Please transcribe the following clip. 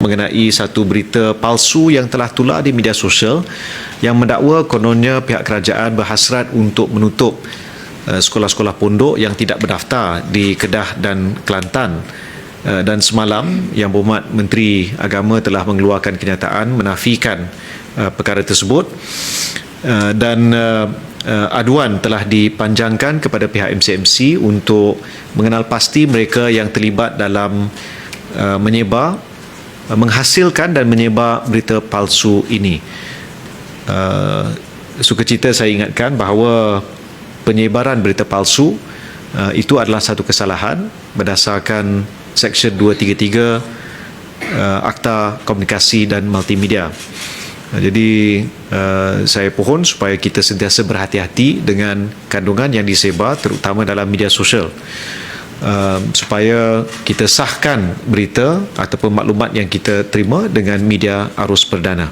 mengenai satu berita palsu yang telah tular di media sosial yang mendakwa kononnya pihak kerajaan berhasrat untuk menutup uh, sekolah-sekolah pondok yang tidak berdaftar di Kedah dan Kelantan. Uh, dan semalam Yang Berhormat Menteri Agama telah mengeluarkan kenyataan menafikan uh, perkara tersebut dan aduan telah dipanjangkan kepada pihak MCMC untuk mengenal pasti mereka yang terlibat dalam menyebar menghasilkan dan menyebar berita palsu ini. Uh, sukacita saya ingatkan bahawa penyebaran berita palsu uh, itu adalah satu kesalahan berdasarkan Seksyen 233 uh, Akta Komunikasi dan Multimedia. Uh, jadi uh, saya pohon supaya kita sentiasa berhati-hati dengan kandungan yang disebar terutama dalam media sosial. Uh, supaya kita sahkan berita ataupun maklumat yang kita terima dengan media arus perdana.